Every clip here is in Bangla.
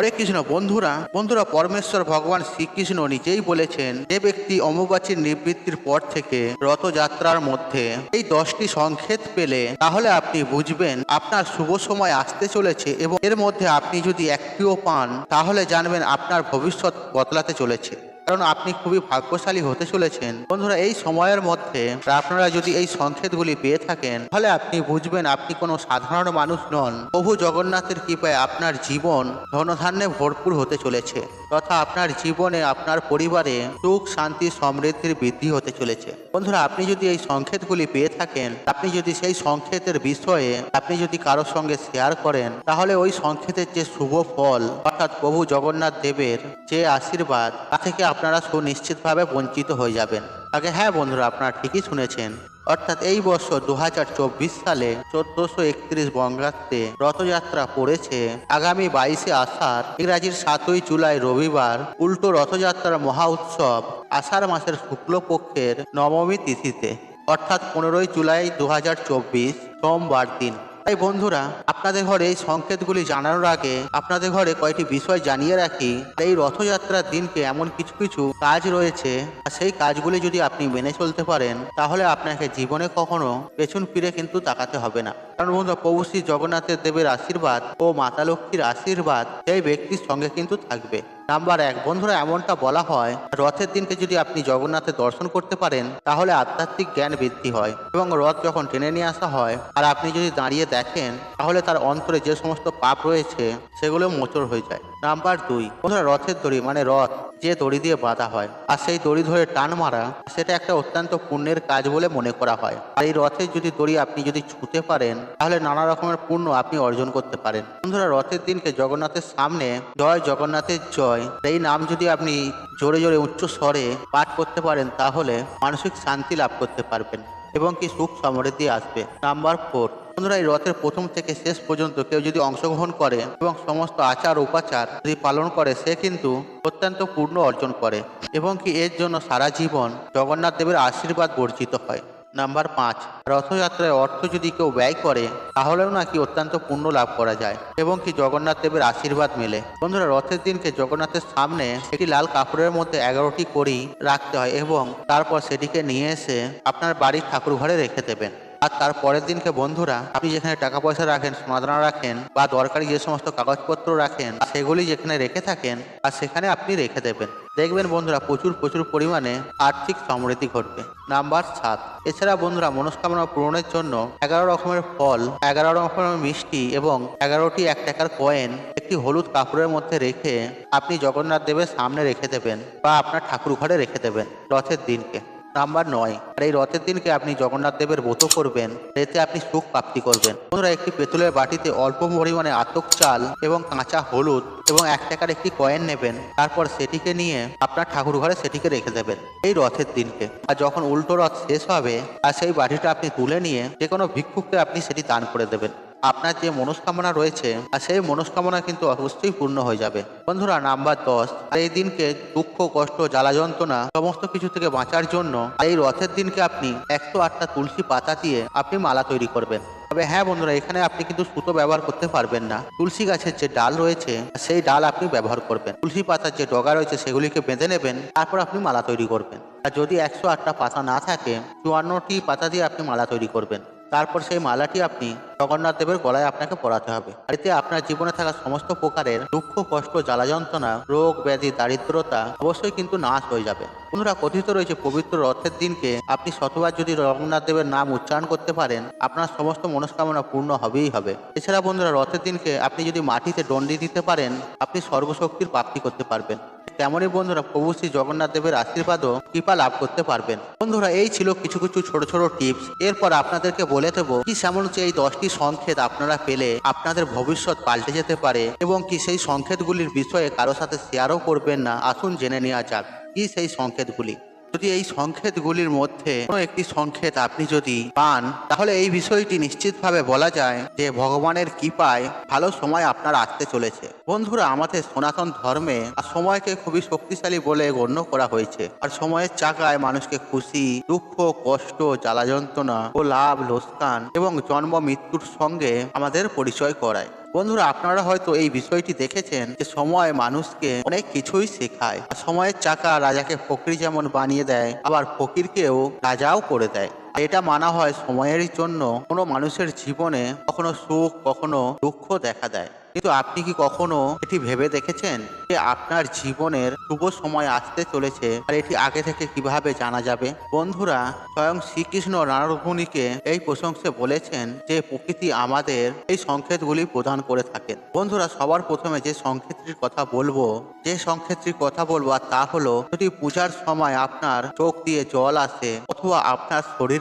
হরে কৃষ্ণ, বন্ধুরা বন্ধুরা, পরমেশ্বর ভগবান শ্রীকৃষ্ণ নিজেই বলেছেন, যে ব্যক্তি অমুবাচীর নিবৃত্তির পর থেকে রথযাত্রার মধ্যে এই দশটি সংক্ষেপ পেলে, তাহলে আপনি বুঝবেন আপনার শুভ সময় আসতে চলেছে এবং এর মধ্যে আপনি যদি একটিও পান, তাহলে জানবেন আপনার ভবিষ্যৎ বদলাতে চলেছে। কারণ আপনি খুবই ভাগ্যশালী হতে চলেছেন। বন্ধুরা, এই সময়ের মধ্যে আপনারা যদি এই সংকেতগুলি পেয়ে থাকেন, তাহলে আপনি বুঝবেন আপনি কোনো সাধারণ মানুষ নন। প্রভু জগন্নাথের কৃপায় আপনার জীবন ধনধান্যে ভরপুর হতে চলেছে, তথা আপনার জীবনে আপনার পরিবারে সুখ, শান্তি, সমৃদ্ধির বৃদ্ধি হতে চলেছে। বন্ধুরা, আপনি যদি এই সংকেতগুলি পেয়ে থাকেন, আপনি যদি সেই সংকেতের বিষয়ে আপনি যদি কারোর সঙ্গে শেয়ার করেন, তাহলে ওই সংকেতের যে শুভ ফল, অর্থাৎ প্রভু জগন্নাথ দেবের যে আশীর্বাদ, তা থেকে আপনারা সুনিশ্চিতভাবে বঞ্চিত হয়ে যাবেন। আগে হ্যাঁ বন্ধুরা, আপনারা ঠিকই শুনেছেন। অর্থাৎ এই বছর দু হাজার চব্বিশ সালে চোদ্দশো একত্রিশ বঙ্গাব্দে রথযাত্রা পড়েছে। আগামী বাইশে আষাঢ়, ইংরাজির সাতই জুলাই রবিবার, উল্টো রথযাত্রার মহা উৎসব আষাঢ় মাসের শুক্লপক্ষের নবমী তিথিতে। অর্থাৎ পনেরোই জুলাই দু হাজার চব্বিশ, সোমবার দিন। তাই বন্ধুরা, আপনাদের ঘরে এই সংকেতগুলি জানানোর আগে আপনাদের ঘরে কয়েকটি বিষয় জানিয়ে রাখি। এই রথযাত্রার দিনকে এমন কিছু কিছু কাজ রয়েছে, আর সেই কাজগুলি যদি আপনি মেনে চলতে পারেন, তাহলে আপনাকে জীবনে কখনো পেছন ফিরে কিন্তু তাকাতে হবে না। কারণ বন্ধু প্রভু শ্রী জগন্নাথের দেবের আশীর্বাদ ও মাতা লক্ষ্মীর আশীর্বাদ সেই ব্যক্তির সঙ্গে কিন্তু থাকবে। নাম্বার এক, বন্ধুরা, এমনটা বলা হয়, রথের দিনকে যদি আপনি জগন্নাথের দর্শন করতে পারেন, তাহলে আধ্যাত্মিক জ্ঞান বৃদ্ধি হয় এবং রথ যখন টেনে নিয়ে আসা হয় আর আপনি যদি দাঁড়িয়ে দেখেন, তাহলে তার অন্তরে যে সমস্ত পাপ রয়েছে, সেগুলো মোচর হয়ে যায়। নাম্বার দুই বন্ধুরা রথের দড়ি মানে রথ, যে দড়ি দিয়ে বাঁধা হয়। আর সেই দড়ি ধরে টান মারা, সেটা একটা অত্যন্ত পুণ্যের কাজ বলে মনে করা হয়। আর এই রথের যদি দড়ি আপনি যদি ছুঁতে পারেন, তাহলে নানা রকমের পুণ্য আপনি অর্জন করতে পারেন। বন্ধুরা, রথের দিনকে জগন্নাথের সামনে, জয় জগন্নাথের জয়। এই নাম যদি আপনি জোরে জোরে উচ্চ স্বরে পাঠ করতে পারেন, তাহলে মানসিক শান্তি লাভ করতে পারবেন এবং কি সুখ সমৃদ্ধি আসবে। নাম্বার ফোর বন্ধুরা, এই রথের প্রথম থেকে শেষ পর্যন্ত কেউ যদি অংশগ্রহণ করে এবং সমস্ত আচার উপাচার যদি পালন করে, সে কিন্তু অত্যন্ত পূর্ণ অর্জন করে এবং কি এর জন্য সারা জীবন জগন্নাথ দেবের আশীর্বাদ বর্জিত হয়। নাম্বার পাঁচ, রথযাত্রায় অর্থ যদি কেউ ব্যয় করে, তাহলেও নাকি অত্যন্ত পুণ্য লাভ করা যায় এবং কি জগন্নাথ দেবের আশীর্বাদ মেলে। বন্ধুরা, রথের দিনকে জগন্নাথের সামনে একটি লাল কাপড়ের মধ্যে এগারোটি কড়ি রাখতে হয় এবং তারপর সেটিকে নিয়ে এসে আপনার বাড়ির ঠাকুর ঘরে রেখে দেবেন। আর তার পরের দিনকে বন্ধুরা, আপনি যেখানে টাকা পয়সা রাখেন সোনাদানা রাখেন, বা দরকারি যে সমস্ত কাগজপত্র রাখেন, সেগুলি যেখানে রেখে থাকেন, আর সেখানে আপনি রেখে দেবেন। দেখবেন বন্ধুরা, প্রচুর প্রচুর পরিমাণে আর্থিক সমৃদ্ধি ঘটবে। নাম্বার সাত। এছাড়া বন্ধুরা, মনস্কামনা পূরণের জন্য এগারো রকমের ফল, এগারো রকমের মিষ্টি এবং এগারোটি এক টাকার কয়েন, একটি হলুদ কাপড়ের মধ্যে রেখে আপনি জগন্নাথ দেবের সামনে রেখে দেবেন বা আপনার ঠাকুর ঘরে রেখে দেবেন রথের দিনকে। নাম্বার নয়। আর এই রথের দিনকে আপনি জগন্নাথ দেবের ব্রত করবেন, এতে আপনি সুখ প্রাপ্তি করবেন। বন্ধুরা, একটি পেতলের বাটিতে অল্প পরিমাণে আতক চাল এবং কাঁচা হলুদ এবং এক টাকার একটি কয়েন নেবেন। তারপর সেটিকে নিয়ে আপনার ঠাকুর ঘরে সেটিকে রেখে দেবেন এই রথের দিনকে। আর যখন উল্টো রথ শেষ হবে, আর সেই বাটিটা আপনি তুলে নিয়ে যে কোনো ভিক্ষুককে আপনি সেটি দান করে দেবেন। আপনার যে মনস্কামনা রয়েছে, আর সেই মনস্কামনা কিন্তু অবশ্যই পূর্ণ হয়ে যাবে। বন্ধুরা, নাম্বার দশ, আর এই দিনকে দুঃখ, কষ্ট, জ্বালা যন্ত্রণা সমস্ত কিছু থেকে বাঁচার জন্য এই রথের দিনকে আপনি একশো আটটা তুলসী পাতা দিয়ে আপনি মালা তৈরি করবেন। তবে হ্যাঁ বন্ধুরা, এখানে আপনি কিন্তু সুতো ব্যবহার করতে পারবেন না। তুলসী গাছের যে ডাল রয়েছে, সেই ডাল আপনি ব্যবহার করবেন। তুলসী পাতার যে ডগা রয়েছে, সেগুলিকে বেঁধে নেবেন, তারপর আপনি মালা তৈরি করবেন। আর যদি একশো আটটা পাতা না থাকে, চুয়ান্নটি পাতা দিয়ে আপনি মালা তৈরি করবেন। তারপর সেই মালাটি আপনি জগন্নাথ দেবের গলায় আপনাকে পরাতে হবে। আর এতে আপনার জীবনে থাকা সমস্ত প্রকারের দুঃখ, কষ্ট জ্বালা যন্ত্রণা রোগ, ব্যাধি, দারিদ্রতা অবশ্যই কিন্তু নাশ হয়ে যাবে। বন্ধুরা কথিত রয়েছে পবিত্র রথের দিনকে আপনি শতবার যদি জগন্নাথ দেবের নাম উচ্চারণ করতে পারেন, আপনার সমস্ত মনস্কামনা পূর্ণ হবেই হবে। এছাড়া বন্ধুরা, রথের দিনকে আপনি যদি মাটিতে দণ্ডি দিতে পারেন, আপনি সর্বশক্তির প্রাপ্তি করতে পারবেন। তেমনই বন্ধুরা প্রভু শ্রী জগন্নাথ দেবের আশীর্বাদও কৃপা লাভ করতে পারবেন। বন্ধুরা, এই ছিল কিছু কিছু ছোট ছোট টিপস এরপর আপনাদেরকে বলে দেবো, কি সেমন হচ্ছে এই দশটি সংকেত আপনারা পেলে আপনাদের ভবিষ্যৎ পাল্টে যেতে পারে এবং কি সেই সংকেতগুলির বিষয়ে কারও সাথে শেয়ারও করবেন না? আসুন জেনে নেওয়া যাক, কি সেই সংকেতগুলি? যদি এই সংকেতগুলির মধ্যে কোনো একটি সংকেত আপনি যদি পান, তাহলে এই বিষয়টি নিশ্চিতভাবে বলা যায় যে ভগবানের কৃপায় ভালো সময় আপনার আসতে চলেছে। বন্ধুরা, আমাদের সনাতন ধর্মে আর সময়কে খুবই শক্তিশালী বলে গণ্য করা হয়েছে। আর সময়ের চাকায় মানুষকে খুশি, দুঃখ, কষ্ট জ্বালা যন্ত্রণা ও লাভ লোসকান এবং জন্ম, মৃত্যুর সঙ্গে আমাদের পরিচয় করায়। বন্ধুরা, আপনারা হয়তো এই বিষয়টি দেখেছেন যে সময় মানুষকে অনেক কিছুই শেখায়। সময়ের চাকা রাজাকে ফকির যেমন বানিয়ে দেয়, আবার ফকিরকেও রাজাও করে দেয়। এটা মানা হয় সময়ের জন্য কোনো মানুষের জীবনে কখনো সুখ, কখনো দুঃখ দেখা দেয়। কিন্তু আপনি কি কখনো এটি ভেবে দেখেছেন যে আপনার জীবনের শুভ সময় আসতে চলেছে আর এটি আগে থেকে কীভাবে জানা যাবে? বন্ধুরা, স্বয়ং শ্রীকৃষ্ণ নারদমুনিকে এই প্রশংসে বলেছেন যে প্রকৃতি আমাদের এই সংকেতগুলি প্রদান করে থাকেন বন্ধুরা, সবার প্রথমে যে সংকেতটির কথা বলব, যে সংকেতটির কথা বলব তা হলো যদি পূজার সময় আপনার চোখ দিয়ে জল আসে অথবা আপনার শরীরে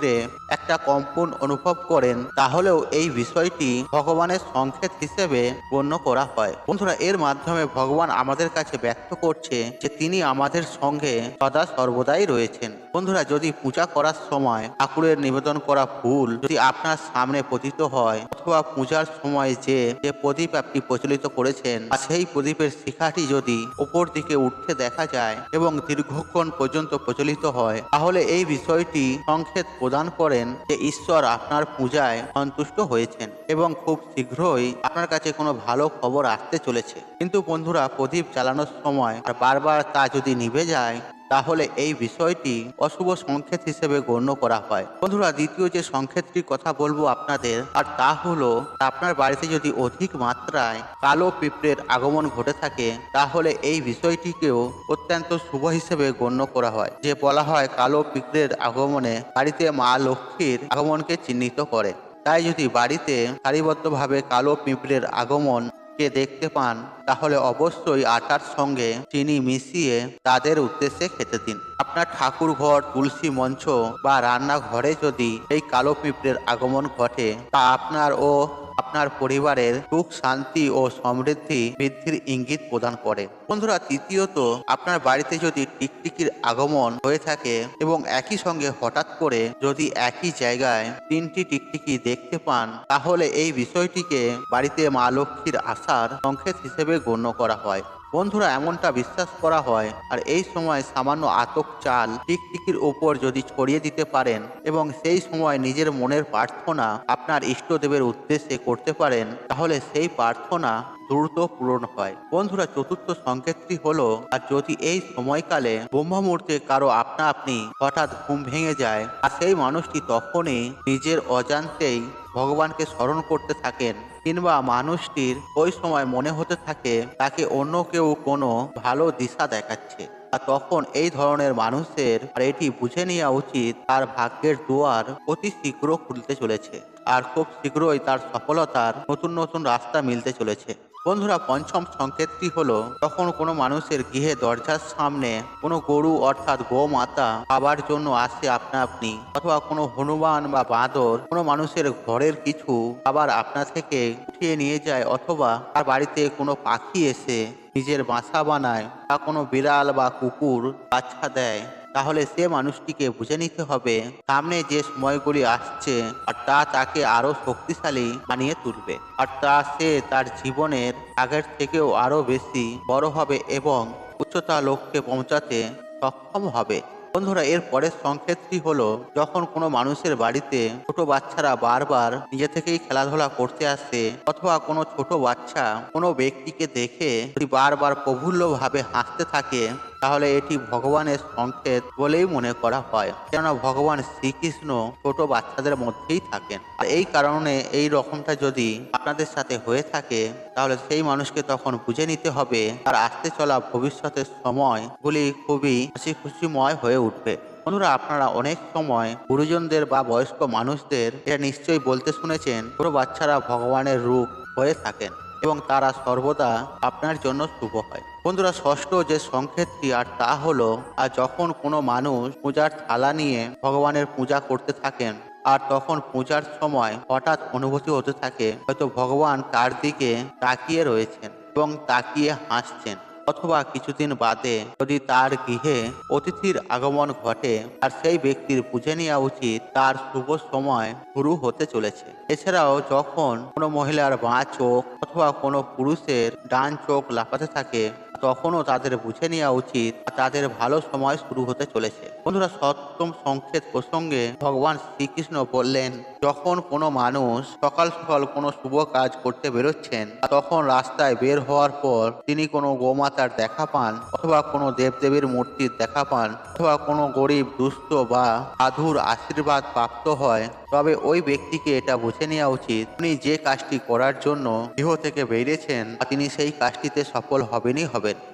একটা কম্পন অনুভব করেন, তাহলেও এই বিষয়টি ভগবানের সংকেত হিসেবে গণ্য করা হয়। বন্ধুরা, এর মাধ্যমে ভগবান আমাদের কাছে ব্যক্ত করছে যে তিনি আমাদের সঙ্গে সদা সর্বদাই রয়েছেন। বন্ধুরা, যদি পূজা করার সময় ঠাকুরের নিবেদন করা ফুল যদি আপনার সামনে পতিত হয়, অথবা পূজার সময় যে যে প্রদীপ আপনি প্রচলিত করেছেন আর সেই প্রদীপের শিখাটি যদি উপর দিকে উঠতে দেখা যায় এবং দীর্ঘক্ষণ পর্যন্ত প্রচলিত হয়, তাহলে এই বিষয়টি সংকেত প্রদান করেন যে ঈশ্বর আপনার পূজায় সন্তুষ্ট হয়েছেন এবং খুব শীঘ্রই আপনার কাছে কোনো ভালো খবর আসতে চলেছে। কিন্তু বন্ধুরা, প্রদীপ জ্বালানোর সময় আর বারবার তা যদি নিভে যায় তাহলে এই বিষয়টি অশুভ সংকেত হিসেবে গণ্য করা হয়। বন্ধুরা, দ্বিতীয় যে সংকেতটির কথা বলব আপনাদের, আর তা হলো, আপনার বাড়িতে যদি অধিক মাত্রায় কালো পিঁপড়ের আগমন ঘটে থাকে, তাহলে এই বিষয়টিকেও অত্যন্ত শুভ হিসেবে গণ্য করা হয়। যে বলা হয়, কালো পিঁপড়ের আগমনে বাড়িতে মা লক্ষ্মীর আগমনকে চিহ্নিত করে। তাই যদি বাড়িতে সারিবদ্ধভাবে কালো পিঁপড়ের আগমন কে দেখতে পান, তাহলে অবশ্যই আটার সঙ্গে চিনি মিশিয়ে তাদের উদ্দেশ্যে খেতে দিন। আপনার ঠাকুর ঘর তুলসী মঞ্চ বা রান্নাঘরে যদি এই কালো পিঁপড়ের আগমন ঘটে, তা আপনার ও আপনার পরিবারের সুখ, শান্তি ও সমৃদ্ধি বৃদ্ধির ইঙ্গিত প্রদান করে। বন্ধুরা, তৃতীয়ত, আপনার বাড়িতে যদি টিকটিকির আগমন হয়ে থাকে এবং একই সঙ্গে হঠাৎ করে যদি একই জায়গায় তিনটি টিকটিকি দেখতে পান, তাহলে এই বিষয়টিকে বাড়িতে মা লক্ষ্মীর আসার সংকেত হিসেবে গণ্য করা হয়। বন্ধুরা, এমনটা বিশ্বাস করা হয়। আর এই সময় সামান্য আতক চাল টিকটিকির ওপর যদি ছড়িয়ে দিতে পারেন এবং সেই সময় নিজের মনের প্রার্থনা আপনার ইষ্টদেবের উদ্দেশ্যে করতে পারেন, তাহলে সেই প্রার্থনা দ্রুত পূরণ হয়। বন্ধুরা, চতুর্থ সংকেতটি হলো, আর যদি এই সময়কালে ব্রহ্ম মুহূর্তে কারও আপনা আপনি হঠাৎ ঘুম ভেঙে যায়, আর সেই মানুষটি তখনই নিজের অজান্তেই ভগবানকে স্মরণ করতে থাকেন কিংবা মানুষটির ওই সময় মনে হতে থাকে তাকে অন্য কেউ কোনো ভালো দিশা দেখাচ্ছে। আর তখন এই ধরনের মানুষের আর এটি বুঝে নেওয়া উচিত তার ভাগ্যের দুয়ার অতি শীঘ্র খুলতে চলেছে। আর খুব শীঘ্রই তার সফলতার নতুন নতুন রাস্তা মিলতে চলেছে। বন্ধুরা, পঞ্চম সংকেতটি হলো, যখন কোনো মানুষের গৃহে দরজার সামনে কোনো গরু অর্থাৎ গোমাতা খাবার জন্য আসে আপনা আপনি, অথবা কোনো হনুমান বা বাঁদর কোনো মানুষের ঘরের কিছু খাবার আপনা থেকে উঠিয়ে নিয়ে যায়, অথবা তার বাড়িতে কোনো পাখি এসে নিজের বাসা বানায়, বা কোনো বিড়াল বা কুকুর বাচ্চা দেয়। তাহলে সে মানুষটিকে বুঝে নিতে হবে, সামনে যে সময়গুলি আসছে আর তা তাকে আরও শক্তিশালী বানিয়ে তুলবে। আর তা সে তার জীবনের আগের থেকেও আরও বেশি বড় হবে এবং উচ্চতা লক্ষ্যে পৌঁছাতে সক্ষম হবে। বন্ধুরা, এর পরের সংক্ষেপটি হলো, যখন কোনো মানুষের বাড়িতে ছোট বাচ্চারা বারবার নিজে থেকেই খেলাধুলা করতে আসে, অথবা কোনো ছোট বাচ্চা কোনো ব্যক্তিকে দেখে বারবার প্রফুল্লভাবে হাসতে থাকে তাহলে এটি ভগবানের সংকেত বলেই মনে করা হয়। কেননা ভগবান শ্রীকৃষ্ণ ছোট বাচ্চাদের মধ্যেই থাকেন। আর এই কারণে এই রকমটা যদি আপনাদের সাথে হয়ে থাকে, তাহলে সেই মানুষকে তখন বুঝে নিতে হবে আর আসতে চলা ভবিষ্যতের সময়গুলি খুবই হাসি খুশিময় হয়ে উঠবে। বন্ধুরা, আপনারা অনেক সময় গুরুজনদের বা বয়স্ক মানুষদের এটা নিশ্চয়ই বলতে শুনেছেন, ছোট বাচ্চারা ভগবানের রূপ হয়ে থাকেন এবং তারা সর্বদা আপনার জন্য শুভ হয়। বন্ধুরা, ষষ্ঠ যে সংকেতটি, আর তা হলো, আর যখন কোনো মানুষ পূজার থালা নিয়ে ভগবানের পূজা করতে থাকেন, আর তখন পূজার সময় হঠাৎ অনুভূতি হতে থাকে, হয়তো ভগবান তার দিকে তাকিয়ে রয়েছেন এবং তাকিয়ে হাসছেন। অথবা কিছুদিন বাদে যদি তার গৃহে অতিথির আগমন ঘটে, আর সেই ব্যক্তির বুঝে নেওয়া উচিত তার শুভ সময় শুরু হতে চলেছে। এছাড়াও যখন কোনো মহিলার বাঁ চোখ অথবা কোনো পুরুষের ডান চোখ লাফাতে থাকে তখনও তাদের বুঝে নেওয়া উচিত তাদের ভালো সময় শুরু হতে চলেছে। বন্ধুরা, সপ্তম সংকেত প্রসঙ্গে ভগবান শ্রীকৃষ্ণ বললেন, যখন কোনো মানুষ সকাল সকাল কোনো শুভ কাজ করতে বেরোচ্ছেন, তখন রাস্তায় বের হওয়ার পর তিনি কোনো গোমাতার দেখা পান অথবা কোনো দেবদেবীর মূর্তির দেখা পান অথবা কোনো গরিব, দুস্থ বা সাধুর আশীর্বাদ প্রাপ্ত হয়, তবে ওই ব্যক্তিকে এটা বুঝে নেওয়া উচিত উনি যে কাজটি করার জন্য গৃহ থেকে বেরিয়েছেন, তিনি সেই কাজটিতে সফল হবেনই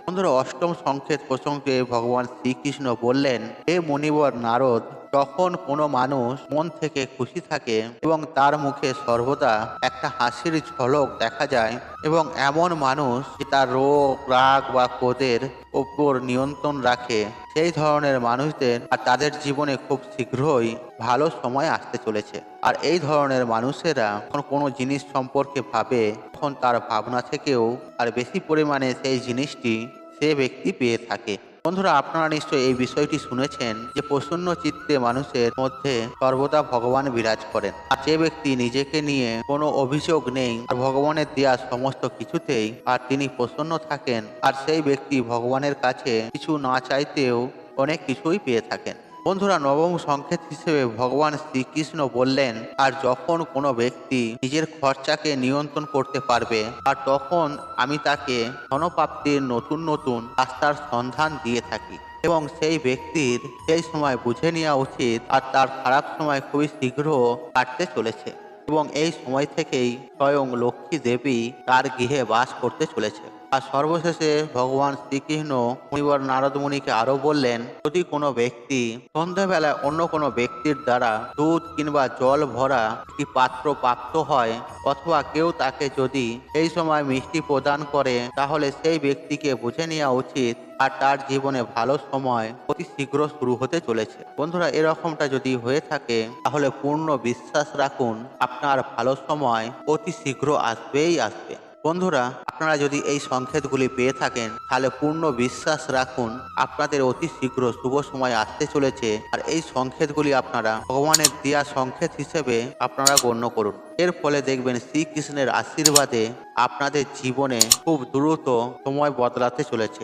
বন্ধুরা অষ্টম সংক্ষেপ প্রসঙ্গে ভগবান শ্রীকৃষ্ণ বললেন হে মণিবর নারদ যখন কোনো মানুষ মন থেকে খুশি থাকে এবং তার মুখে সর্বদা একটা হাসির ঝলক দেখা যায় এবং এমন মানুষ যে তার রোগ, রাগ বা ক্রোধের ওপর নিয়ন্ত্রণ রাখে, সেই ধরনের মানুষদের আর তাদের জীবনে খুব শীঘ্রই ভালো সময় আসতে চলেছে। আর এই ধরনের মানুষেরা যখন কোনো জিনিস সম্পর্কে ভাবে, তখন তার ভাবনা থেকেও আর বেশি পরিমাণে সেই জিনিসটি সে ব্যক্তি পেয়ে থাকে। বন্ধুরা, আপনারা নিশ্চয়ই এই বিষয়টি শুনেছেন যে প্রসন্ন চিত্তে মানুষের মধ্যে সর্বদা ভগবান বিরাজ করেন। আর যে ব্যক্তি নিজেকে নিয়ে কোনো অভিযোগ নেই, আর ভগবানের দেওয়া সমস্ত কিছুতেই আর তিনি প্রসন্ন থাকেন, আর সেই ব্যক্তি ভগবানের কাছে কিছু না চাইতেও অনেক কিছুই পেয়ে থাকেন। বন্ধুরা, নবম সংকেত হিসেবে ভগবান শ্রীকৃষ্ণ বললেন, আর যখন কোনো ব্যক্তি নিজের খরচাকে নিয়ন্ত্রণ করতে পারবে, আর তখন আমি তাকে ধনপ্রাপ্তির নতুন নতুন রাস্তার সন্ধান দিয়ে থাকি এবং সেই ব্যক্তির সেই সময় বুঝে নেওয়া উচিত আর তার খারাপ সময় খুবই শীঘ্র কাটতে চলেছে এবং এই সময় থেকেই স্বয়ং লক্ষ্মী দেবী তার গৃহে বাস করতে চলেছে। আর সর্বশেষে ভগবান শ্রীকৃষ্ণ মুনিবর নারদ মুনিকে আরও বললেন, যদি কোনো ব্যক্তি সন্ধ্যাবেলায় অন্য কোনো ব্যক্তির দ্বারা দুধ কিংবা জল ভরা একটি পাত্র প্রাপ্ত হয় অথবা কেউ তাকে যদি এই সময় মিষ্টি প্রদান করে, তাহলে সেই ব্যক্তিকে বুঝে নেওয়া উচিত আর তার জীবনে ভালো সময় অতি শীঘ্র শুরু হতে চলেছে। বন্ধুরা, এরকমটা যদি হয়ে থাকে, তাহলে পূর্ণ বিশ্বাস রাখুন, আপনার ভালো সময় অতি শীঘ্র আসবেই আসবে। বন্ধুরা, আপনারা যদি এই সংকেতগুলি পেয়ে থাকেন, তাহলে পূর্ণ বিশ্বাস রাখুন, আপনাদের অতি শীঘ্র শুভ সময় আসতে চলেছে। আর এই সংকেতগুলি আপনারা ভগবানের দেয়া সংকেত হিসেবে আপনারা গণ্য করুন। এর ফলে দেখবেন শ্রীকৃষ্ণের আশীর্বাদে আপনাদের জীবনে খুব দ্রুত সময় বদলাতে চলেছে।